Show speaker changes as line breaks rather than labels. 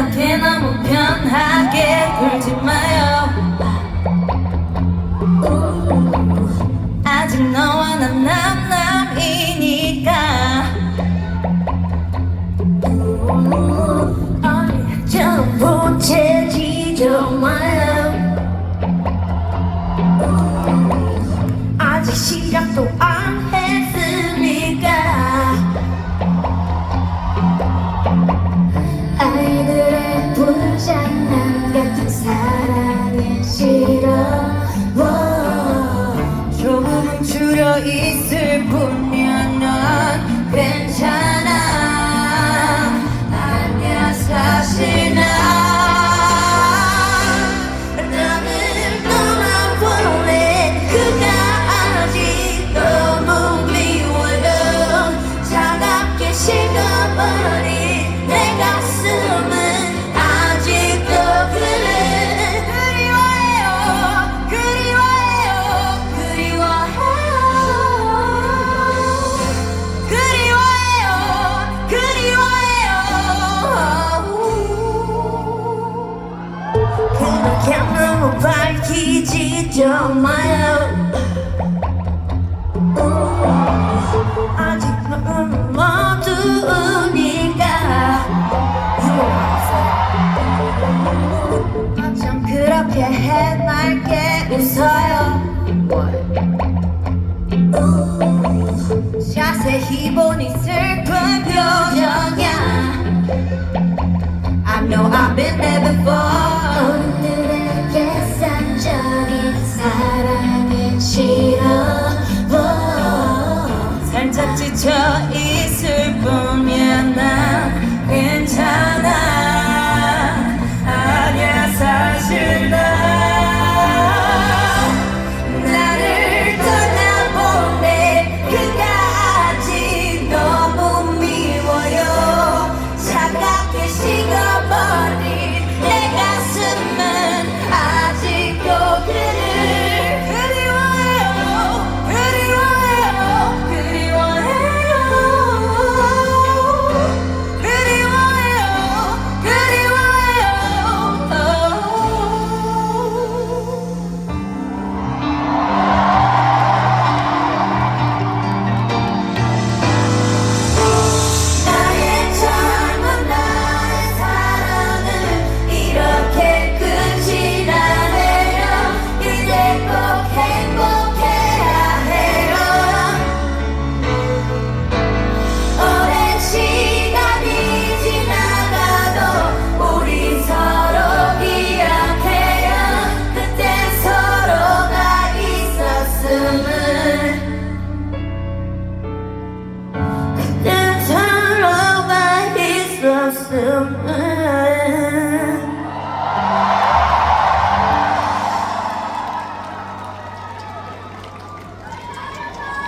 않게 너무 편하게 울지 마요. 아직 너와 난 남남이니까. 전부 채지죠 마요. 아직 시작도 안 put You're my love. 오, 아직은 모두니까 어쩜 그렇게 해맑게 웃어요 오, 자세히 보니 슬픈 표정이야 I know I've been there before